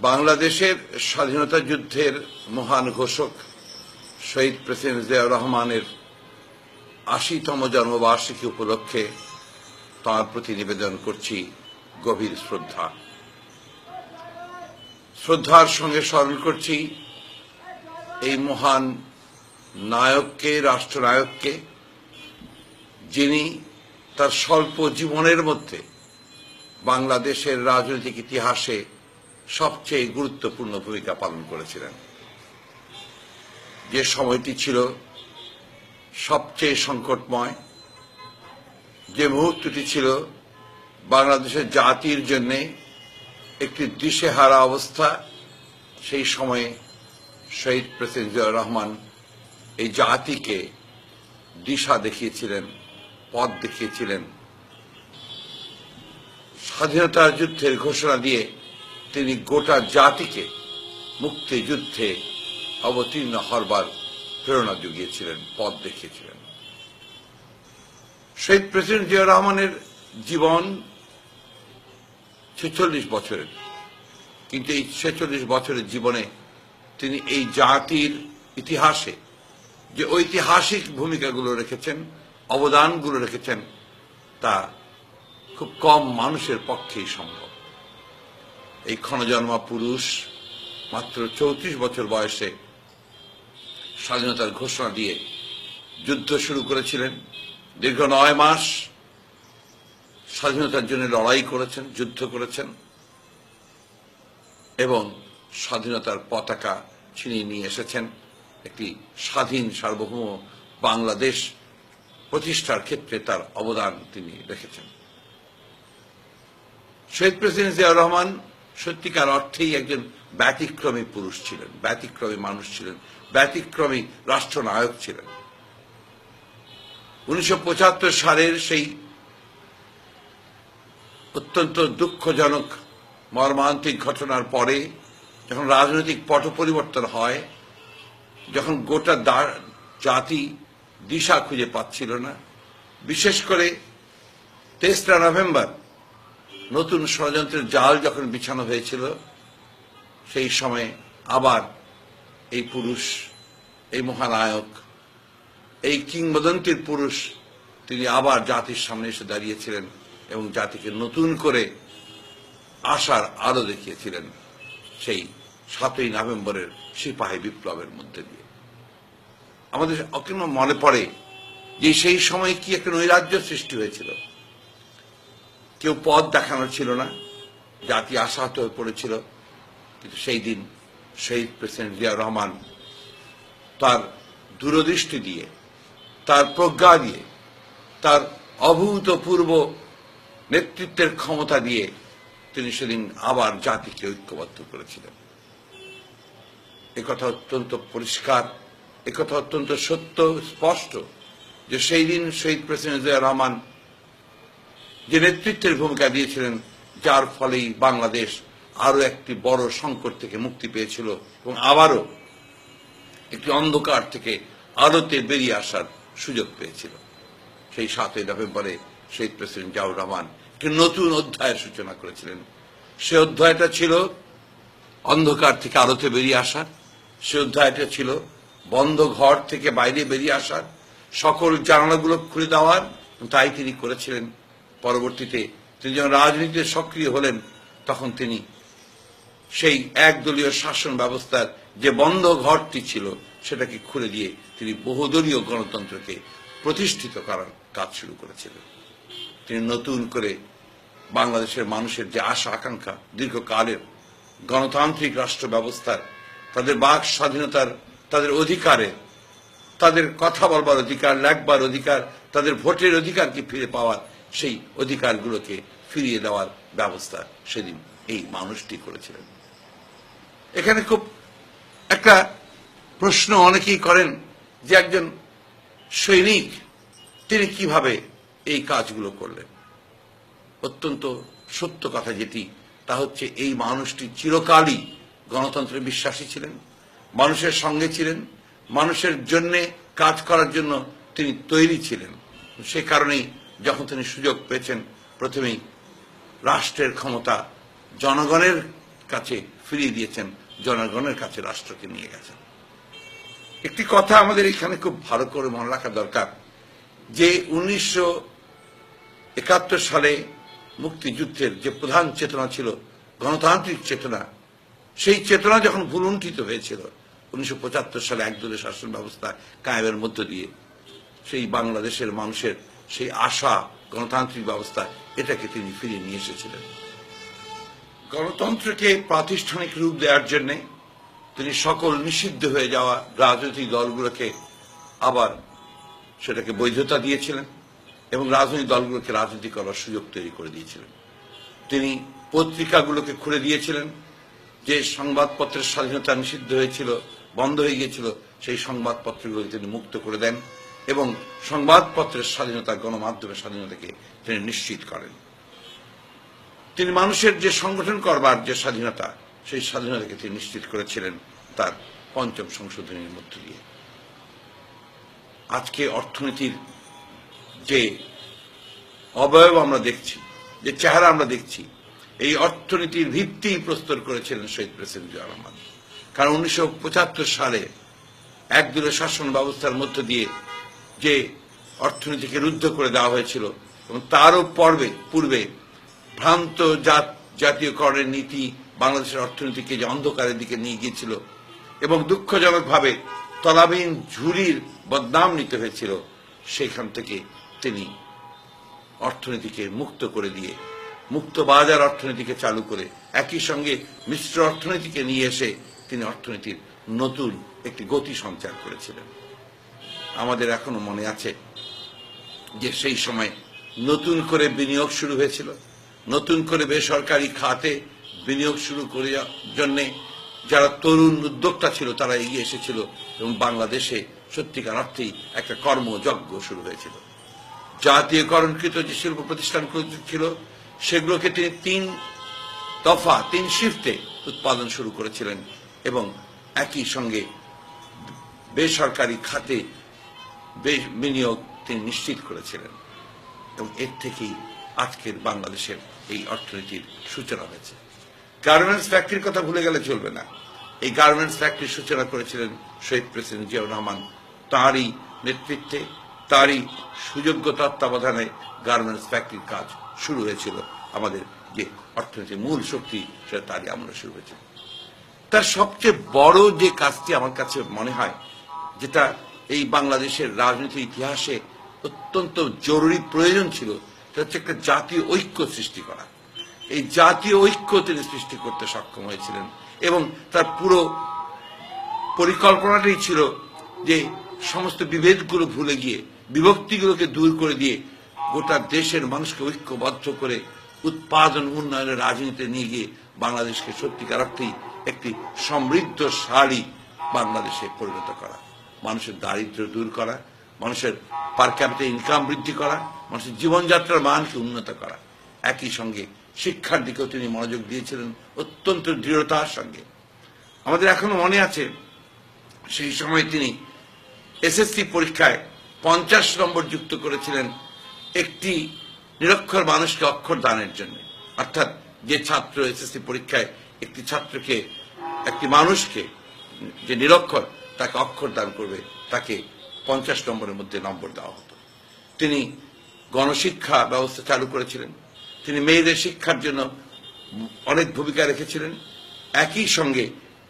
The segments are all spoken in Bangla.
বাংলাদেশের স্বাধীনতা যুদ্ধের মহান ঘোষক শহীদ প্রেসিডেন্ট জিয়াউর রহমানের আশিতম জন্মবার্ষিকী উপলক্ষে তাঁর প্রতি নিবেদন করছি গভীর শ্রদ্ধা। শ্রদ্ধার সঙ্গে স্মরণ করছি এই মহান নায়ককে, রাষ্ট্রনায়ককে, যিনি তার স্বল্প জীবনের মধ্যে বাংলাদেশের রাজনৈতিক ইতিহাসে সবচেয়ে গুরুত্বপূর্ণ ভূমিকা পালন করেছিলেন। যে সময়টি ছিল সবচেয়ে সংকটময়, যে মুহূর্তটি ছিল বাংলাদেশের জাতির জন্যে একটি দিশেহারা অবস্থা, সেই সময়ে শহীদ প্রেসিডেন্ট জিয়াউর রহমান এই জাতিকে দিশা দেখিয়েছিলেন, পথ দেখিয়েছিলেন। স্বাধীনতার যুদ্ধের ঘোষণা দিয়ে তিনি গোটা জাতিকে মুক্তিযুদ্ধে অবতীর্ণ হরবার প্রেরণা জুগিয়েছিলেন, পথ দেখিয়েছিলেন। শহীদ প্রেসিডেন্ট জিয়া রহমানের জীবন ছেচল্লিশ বছরের। কিন্তু এই ছেচল্লিশ বছরের জীবনে তিনি এই জাতির ইতিহাসে যে ঐতিহাসিক ভূমিকাগুলো রেখেছেন, অবদানগুলো রেখেছেন, তা খুব কম মানুষের পক্ষেই সম্ভব। এই ক্ষণজন্মা পুরুষ মাত্র চৌত্রিশ বছর বয়সে স্বাধীনতার ঘোষণা দিয়ে যুদ্ধ শুরু করেছিলেন। দীর্ঘ নয় মাস স্বাধীনতার জন্য লড়াই করেছেন, যুদ্ধ করেছেন এবং স্বাধীনতার পতাকা ছিনিয়ে নিয়ে এসেছেন। একটি স্বাধীন সার্বভৌম বাংলাদেশ প্রতিষ্ঠার ক্ষেত্রে তার অবদান তিনি রেখেছেন। শহীদ প্রেসিডেন্ট জিয়াউর রহমান সত্যিকার অর্থেই একজন ব্যতিক্রমী পুরুষ ছিলেন, ব্যতিক্রমী মানুষ ছিলেন, ব্যতিক্রমী রাষ্ট্রনায়ক ছিলেন। উনিশশো পঁচাত্তর সালের সেই অত্যন্ত দুঃখজনক মর্মান্তিক ঘটনার পরে যখন রাজনৈতিক পট পরিবর্তন হয়, যখন গোটা জাতি দিশা খুঁজে পাচ্ছিল না, বিশেষ করে তেসরা নভেম্বর নতুন ষড়যন্ত্রের জাল যখন বিছানো হয়েছিল, সেই সময়ে আবার এই পুরুষ, এই মহানায়ক, এই কিংবদন্তির পুরুষ, তিনি আবার জাতির সামনে এসে দাঁড়িয়েছিলেন এবং জাতিকে নতুন করে আশার আলো দেখিয়েছিলেন সেই সাতই নভেম্বরের সিপাহী বিপ্লবের মধ্যে দিয়ে। আমাদের অকেন মনে পড়ে যে সেই সময় কি একটা নৈরাজ্য সৃষ্টি হয়েছিল। কেউ পথ দেখানোর ছিল না, জাতি আশাহত হয়ে পড়েছিল। কিন্তু সেই দিন শহীদ প্রেসিডেন্ট জিয়া রহমান তার দূরদৃষ্টি দিয়ে, তার প্রজ্ঞা দিয়ে, তার অভূতপূর্ব নেতৃত্বের ক্ষমতা দিয়ে তিনি সেদিন আবার জাতিকে ঐক্যবদ্ধ করেছিলেন। একথা অত্যন্ত পরিষ্কার একথা অত্যন্ত সত্য, স্পষ্ট যে সেই দিন শহীদ প্রেসিডেন্ট জিয়া রহমান যে নেতৃত্বের ভূমিকা দিয়েছিলেন, যার ফলেই বাংলাদেশ আরও একটি বড় সংকট থেকে মুক্তি পেয়েছিল এবং আবারও একটি অন্ধকার থেকে আলোতে বেরিয়ে আসার সুযোগ পেয়েছিল। সেই সাতই নভেম্বরে শহীদ প্রেসিডেন্ট জিয়াউর রহমান একটি নতুন অধ্যায়ের সূচনা করেছিলেন। সে অধ্যায়টা ছিল অন্ধকার থেকে আলোতে বেরিয়ে আসার, সে অধ্যায়টা ছিল বন্ধ ঘর থেকে বাইরে বেরিয়ে আসার, সকল জানালাগুলো খুলে দেওয়ার তাই তিনি করেছিলেন পরবর্তীতে তিনি যখন রাজনীতিতে সক্রিয় হলেন, তখন তিনি সেই একদলীয় শাসন ব্যবস্থার যে বন্ধ ঘরটি ছিল, সেটাকে খুলে দিয়ে তিনি বহুদলীয় গণতন্ত্রকে প্রতিষ্ঠিত করার কাজ শুরু করেছিলেন। তিনি নতুন করে বাংলাদেশের মানুষের যে আশা, আকাঙ্ক্ষা, দীর্ঘকালের গণতান্ত্রিক রাষ্ট্র ব্যবস্থার, তাদের বাক স্বাধীনতার, তাদের অধিকারে, তাদের কথা বলবার অধিকার, লেখবার অধিকার, তাদের ভোটের অধিকারকে ফিরে পাওয়ার সেই অধিকারগুলোকে ফিরিয়ে দেওয়ার ব্যবস্থা সেদিন এই মানুষটি করেছিলেন। এখানে খুব একটা প্রশ্ন অনেকেই করেন যে একজন সৈনিক, তিনি কীভাবে এই কাজগুলো করলেন? অত্যন্ত সত্য কথা যেটি, তা হচ্ছে এই মানুষটি চিরকালই গণতন্ত্রে বিশ্বাসী ছিলেন, মানুষের সঙ্গে ছিলেন, মানুষের জন্যে কাজ করার জন্য তিনি তৈরি ছিলেন। সে কারণেই যখন তিনি সুযোগ পেয়েছেন, প্রথমেই রাষ্ট্রের ক্ষমতা জনগণের কাছে ফিরিয়ে দিয়েছেন, জনগণের কাছে রাষ্ট্রকে নিয়ে গেছেন। একটি কথা আমাদের এখানে খুব ভালো করে মনে রাখা দরকার, যে উনিশশো একাত্তর সালে মুক্তিযুদ্ধের যে প্রধান চেতনা ছিল, গণতান্ত্রিক চেতনা, সেই চেতনা যখন ভুলুণ্ঠিত হয়েছিল, উনিশশো পঁচাত্তর সালে একদলীয় শাসন ব্যবস্থা কায়েমের মধ্য দিয়ে, সেই বাংলাদেশের মানুষের সেই আশা, গণতান্ত্রিক ব্যবস্থা, এটাকে তিনি ফিরিয়ে নিয়ে এসেছিলেন। গণতন্ত্রকে প্রাতিষ্ঠানিক রূপ দেওয়ার জন্যে তিনি সকল নিষিদ্ধ হয়ে যাওয়া রাজনৈতিক দলগুলোকে আবার সেটাকে বৈধতা দিয়েছিলেন এবং রাজনৈতিক দলগুলোকে রাজনীতি করার সুযোগ তৈরি করে দিয়েছিলেন। তিনি পত্রিকাগুলোকে খুলে দিয়েছিলেন। যে সংবাদপত্রের স্বাধীনতা নিষিদ্ধ হয়েছিল, বন্ধ হয়ে গিয়েছিল, সেই সংবাদপত্রগুলোকে তিনি মুক্ত করে দেন। এবং সংবাদপত্রের স্বাধীনতা, গণমাধ্যমের স্বাধীনতাকে তিনি নিশ্চিত করেন। তিনি মানুষের যে সংগঠন করবার যে স্বাধীনতা, সেই স্বাধীনতাকে তিনি নিশ্চিত করেছিলেন তার পঞ্চম সংশোধনীর মধ্য দিয়ে। আজকে অর্থনীতির যে অবয়ব আমরা দেখছি, যে চেহারা আমরা দেখছি, এই অর্থনীতির ভিত্তি প্রস্তর করেছিলেন শহীদ প্রেসিডেন্ট জিয়া রহমান। কারণ উনিশশো পঁচাত্তর সালে একদলীয় শাসন ব্যবস্থার মধ্য দিয়ে যে অর্থনীতিকে রুদ্ধ করে দেওয়া হয়েছিল এবং তারও পর্বে, পূর্বে ভ্রান্ত জাত, জাতীয়করণের নীতি বাংলাদেশের অর্থনীতিকে যে অন্ধকারের দিকে নিয়ে গিয়েছিল এবং দুঃখজনকভাবে তলাবিহীন ঝুলির বদনাম নিতে হয়েছিল, সেখান থেকে তিনি অর্থনীতিকে মুক্ত করে দিয়ে, মুক্ত বাজার অর্থনীতিকে চালু করে একই সঙ্গে মিশ্র অর্থনীতিকে নিয়ে এসে তিনি অর্থনীতির নতুন একটি গতি সঞ্চার করেছিলেন। আমাদের এখনও মনে আছে যে সেই সময় নতুন করে বিনিয়োগ শুরু হয়েছিল। নতুন করে বেসরকারি খাতে বিনিয়োগ শুরু করে জন্যে যারা তরুণ উদ্যোক্তা ছিল, তারা এগিয়ে এসেছিল এবং বাংলাদেশে সত্যিকার অর্থেই একটা কর্মযজ্ঞ শুরু হয়েছিল। জাতীয়করণকৃত যে শিল্প প্রতিষ্ঠানগুলো ছিল, সেগুলোকে তিনি তিন দফা, তিন শিফটে উৎপাদন শুরু করেছিলেন এবং একই সঙ্গে বেসরকারি খাতে বে- বিনিয়োগ তিনি নিশ্চিত করেছিলেন এবং এর থেকেই আজকের বাংলাদেশের এই অর্থনীতির সূচনা হয়েছে। গার্মেন্টস ফ্যাক্টরির কথা ভুলে গেলে চলবে না। এই গার্মেন্টস ফ্যাক্টরির সূচনা করেছিলেন শহীদ প্রেসিডেন্ট জিয়াউর রহমান। তাঁরই নেতৃত্বে, তারই সুযোগ্য তত্ত্বাবধানে গার্মেন্টস ফ্যাক্টরির কাজ শুরু হয়েছিল। আমাদের যে অর্থনীতির মূল শক্তি, সেটা তারই আমরা শুরু হয়েছিল। তার সবচেয়ে বড় যে কাজটি আমার কাছে মনে হয়, যেটা এই বাংলাদেশের রাজনীতির ইতিহাসে অত্যন্ত জরুরি প্রয়োজন ছিল। সেটা হচ্ছে একটা জাতীয় ঐক্য সৃষ্টি করা। এই জাতীয় ঐক্য তিনি সৃষ্টি করতে সক্ষম হয়েছিলেন এবং তার পুরো পরিকল্পনাটাই ছিল যে সমস্ত বিভেদগুলো ভুলে গিয়ে, বিভক্তিগুলোকে দূর করে দিয়ে গোটা দেশের মানুষকে ঐক্যবদ্ধ করে উৎপাদন, উন্নয়নের রাজনীতিতে নিয়ে গিয়ে বাংলাদেশকে সত্যিকার অর্থেই একটি সমৃদ্ধশালী বাংলাদেশে পরিণত করা। মানুষের দারিদ্র্য দূর করা, মানুষের পার ক্যাপিটাল ইনকাম বৃদ্ধি করা, মানুষের জীবনযাত্রার মানকে উন্নত করা। একই সঙ্গে শিক্ষার দিকেও তিনি মনোযোগ দিয়েছিলেন, অত্যন্ত দৃঢ়তার সঙ্গে। আমাদের এখনও মনে আছে, সেই সময় তিনি এসএসসি পরীক্ষায় পঞ্চাশ নম্বর যুক্ত করেছিলেন একটি নিরক্ষর মানুষকে অক্ষর দানের জন্য। অর্থাৎ যে ছাত্র এসএসসি পরীক্ষায় একটি ছাত্রকে, একটি মানুষকে যে নিরক্ষর তাকে অক্ষর দান করবে, তাকে পঞ্চাশ নম্বরের মধ্যে নম্বর দেওয়া হতো। তিনি গণশিক্ষা ব্যবস্থা চালু করেছিলেন। তিনি মেয়েদের শিক্ষার জন্য অনেক ভূমিকা রেখেছিলেন। একই সঙ্গে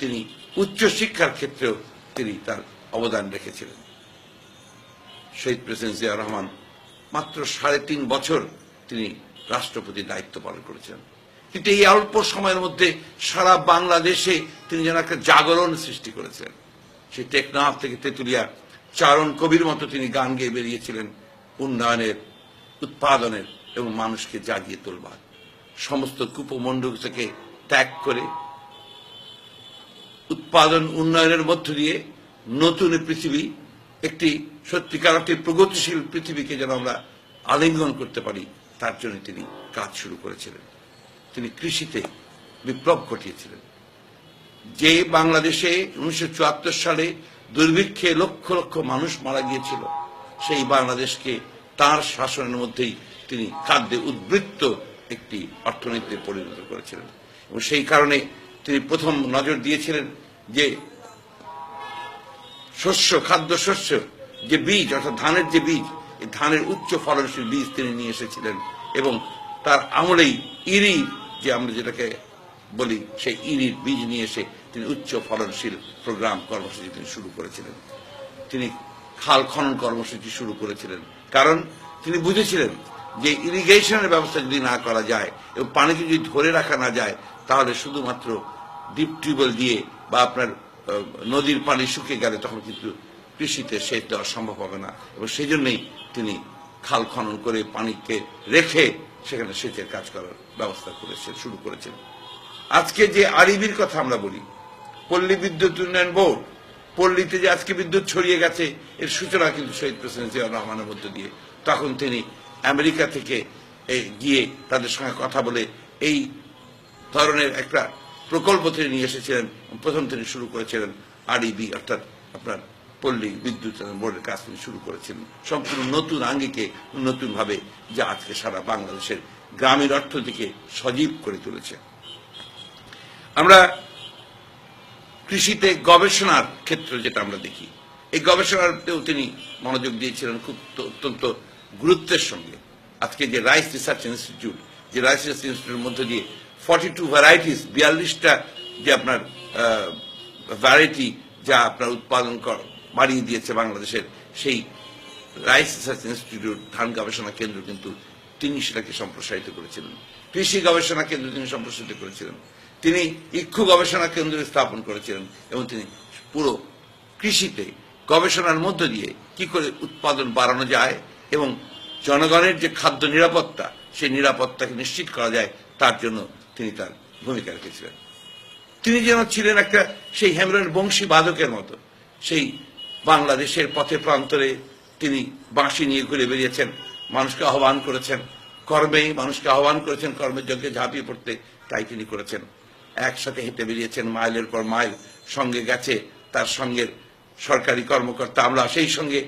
তিনি উচ্চ শিক্ষার ক্ষেত্রেও তিনি তার অবদান রেখেছিলেন। শহীদ প্রেসিডেন্ট জিয়া রহমান মাত্র সাড়ে তিন বছর তিনি রাষ্ট্রপতির দায়িত্ব পালন করেছেন কিন্তু এই অল্প সময়ের মধ্যে সারা বাংলাদেশে তিনি যেন একটা জাগরণ সৃষ্টি করেছেন সেই টেকনাফ থেকে তেতুলিয়া চারণ কবির মতো তিনি গান গেয়ে বেরিয়েছিলেন উন্নয়নের, উৎপাদনের এবং মানুষকে জাগিয়ে তোলবার। সমস্ত কুপমণ্ডল থেকে ত্যাগ করে উৎপাদন উন্নয়নের মধ্য দিয়ে নতুন পৃথিবী, একটি সত্যিকার একটি প্রগতিশীল পৃথিবীকে যেন আমরা আলিঙ্গন করতে পারি, তার জন্য তিনি কাজ শুরু করেছিলেন। তিনি কৃষিতে বিপ্লব ঘটিয়েছিলেন। যে বাংলাদেশে উনিশশো চুয়াত্তর সালে দুর্ভিক্ষে লক্ষ লক্ষ মানুষ মারা গিয়েছিল, সেই বাংলাদেশকে তার শাসনের মধ্যেই তিনি খাদ্যে উদ্বৃত্ত একটি অর্থনীতিতে পরিণত করেছিলেন। এবং সেই কারণে তিনি প্রথম নজর দিয়েছিলেন যে শস্য, খাদ্য শস্য, যে বীজ, অর্থাৎ ধানের যে বীজ, এই ধানের উচ্চ ফলনশীল বীজ তিনি নিয়ে এসেছিলেন এবং তার আমলেই ইরি, যে আমরা যেটাকে বলি, সেই ইরির বীজ নিয়ে এসে তিনি উচ্চ ফলনশীল প্রোগ্রাম কর্মসূচি তিনি শুরু করেছিলেন। তিনি খাল খনন কর্মসূচি শুরু করেছিলেন। কারণ তিনি বুঝেছিলেন যে ইরিগেশনের ব্যবস্থা যদি না করা যায় এবং পানিকে যদি ধরে রাখা না যায়, তাহলে শুধুমাত্র ডিপ টিউবওয়েল দিয়ে বা আপনার নদীর পানি শুকিয়ে গেলে তখন কিন্তু কৃষিতে সেচ দেওয়া সম্ভব হবে না। এবং সেই জন্যই তিনি খাল খনন করে পানিকে রেখে সেখানে সেচের কাজ করার ব্যবস্থা করেছে শুরু করেছেন। আজকে যে আরিবির কথা আমরা বলি, পল্লী বিদ্যুৎ উন্নয়ন বোর্ড, পল্লীতে যে আজকে বিদ্যুৎ ছড়িয়ে গেছে, এর সূচনা কিন্তু শহীদ প্রেসিডেন্ট জিয়া রহমানের মধ্য দিয়ে। তখন তিনি আমেরিকা থেকে গিয়ে তাদের সঙ্গে কথা বলে এই ধরনের একটা প্রকল্প তিনি নিয়ে এসেছিলেন, প্রথম তিনি শুরু করেছিলেন আরইবি অর্থাৎ আপনার পল্লী বিদ্যুৎ বোর্ডের কাজ তিনি শুরু করেছিলেন। সম্পূর্ণ নতুন আঙ্গিকে নতুনভাবে যা আজকে সারা বাংলাদেশের গ্রামীণ অর্থনীতিকে সজীব করে তুলেছে। আমরা কৃষিতে গবেষণার ক্ষেত্র যেটা আমরা দেখি, এই গবেষণাতেও তিনি মনোযোগ দিয়েছিলেন খুব অত্যন্ত গুরুত্বের সঙ্গে। আজকে যে রাইস রিসার্চ ইনস্টিটিউট, যে রাইস রিসার্চ ইনস্টিটিউটের মধ্যে দিয়ে ফর্টি টু ভ্যারাইটিস বিয়াল্লিশটা যে আপনার ভ্যারাইটি যা আপনার উৎপাদন বাড়িয়ে দিয়েছে বাংলাদেশের, সেই রাইস রিসার্চ ইনস্টিটিউট, ধান গবেষণা কেন্দ্র কিন্তু তিনি সেটাকে সম্প্রসারিত করেছিলেন। কৃষি গবেষণা কেন্দ্র তিনি সম্প্রসারিত করেছিলেন। তিনি ইক্ষু গবেষণা কেন্দ্র স্থাপন করেছিলেন এবং তিনি পুরো কৃষিতে গবেষণার মধ্য দিয়ে কি করে উৎপাদন বাড়ানো যায় এবং জনগণের যে খাদ্য নিরাপত্তা, সেই নিরাপত্তাকে নিশ্চিত করা যায়, তার জন্য তিনি তার ভূমিকা রেখেছিলেন। তিনি যেন ছিলেন একটা সেই হেমরন বংশী বাদকের মতো, সেই বাংলাদেশের পথে প্রান্তরে তিনি বাঁশি নিয়ে ঘুরে বেরিয়েছেন মানুষকে আহ্বান করেছেন, কর্মেই মানুষকে আহ্বান করেছেন, কর্মের যজ্ঞে ঝাঁপিয়ে পড়তে তাই তিনি করেছেন। একসাথে হেঁটে বেরিয়েছেন মাইলের পর মাইল সঙ্গে গেছে তার সঙ্গে সরকারি কর্মকর্তা আমরা সেই সঙ্গে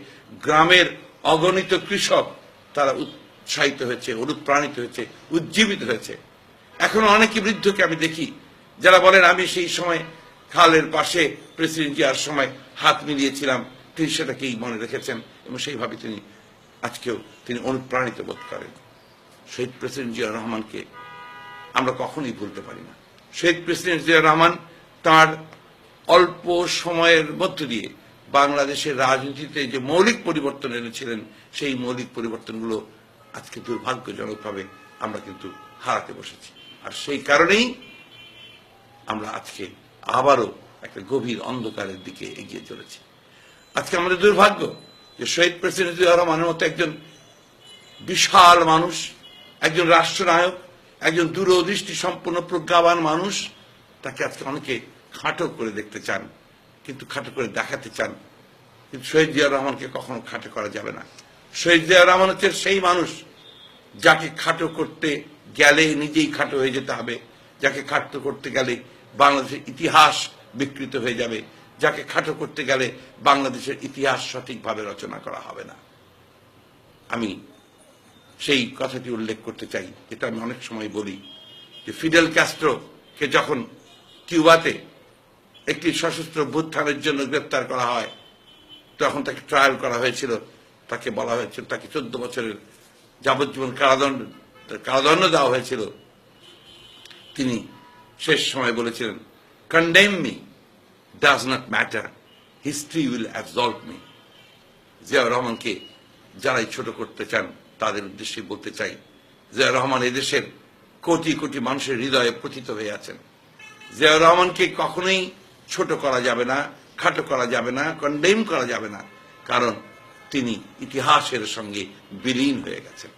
গ্রামের অগণিত কৃষক তারা উৎসাহিত হয়েছে, অনুপ্রাণিত হয়েছে, উজ্জীবিত হয়েছে। এখন অনেকে বৃদ্ধকে আমি দেখি যারা বলেন, আমি সেই সময় খালের পাশে প্রেসিডেন্ট জিয়ার সময় হাত মিলিয়েছিলাম। তিনি সেটাকেই মনে রেখেছেন এবং সেইভাবে তিনি আজকেও তিনি অনুপ্রাণিত বোধ করেন। শহীদ প্রেসিডেন্ট জিয়া রহমানকে আমরা কখনোই ভুলতে পারি না। শহীদ প্রেসিডেন্ট জিয়া রহমান তার অল্প সময়ের মধ্য দিয়ে বাংলাদেশের রাজনীতিতে যে মৌলিক পরিবর্তন এনেছিলেন, সেই মৌলিক পরিবর্তনগুলো আজকে দুর্ভাগ্যজনকভাবে আমরা কিন্তু হারাতে বসেছি। আর সেই কারণেই আমরা আজকে আবারও একটা গভীর অন্ধকারের দিকে এগিয়ে চলেছি। আজকে আমাদের দুর্ভাগ্য যে শহীদ প্রেসিডেন্ট জিয়া রহমানের মতো একজন বিশাল মানুষ, একজন রাষ্ট্রনায়ক একজন দূরদৃষ্টি সম্পন্ন প্রজ্ঞাবান মানুষ, তাকে আজকে অনেকে খাটো করে দেখতে চান, কিন্তু খাটো করে দেখাতে চান। কিন্তু শহীদ জিয়া রহমানকে কখনো খাটো করা যাবে না। শহীদ জিয়া রহমান হচ্ছে সেই মানুষ যাকে খাটো করতে গেলে নিজেই খাটো হয়ে যেতে হবে, যাকে খাটো করতে গেলে বাংলাদেশের ইতিহাস বিকৃত হয়ে যাবে, যাকে খাটো করতে গেলে বাংলাদেশের ইতিহাস সঠিকভাবে রচনা করা হবে না। আমি সেই কথাটি উল্লেখ করতে চাই, যেটা আমি অনেক সময় বলি যে ফিডেল ক্যাস্ট্রোকে যখন কিউবাতে একটি সশস্ত্র অভ্যুত্থানের জন্য গ্রেপ্তার করা হয়, তখন তাকে ট্রায়াল করা হয়েছিল। তাকে বলা হয়েছিল, তাকে চোদ্দ বছরের যাবজ্জীবন কারাদণ্ড কারাদণ্ড দেওয়া হয়েছিল। তিনি শেষ সময় বলেছিলেন condemn me does not matter history will absolve me Ziaur রহমানকে যারাই ছোট করতে চান তাদের উদ্দেশ্যে বলতে চাই জিয়া রহমান এদেশের কোটি কোটি মানুষের হৃদয়ে পতিত হয়ে আছেন। জিয়া রহমানকে কখনোই ছোট করা যাবে না, খাটো করা যাবে না কন্ডেম করা যাবে না, কারণ তিনি ইতিহাসের সঙ্গে বিলীন হয়ে গেছেন।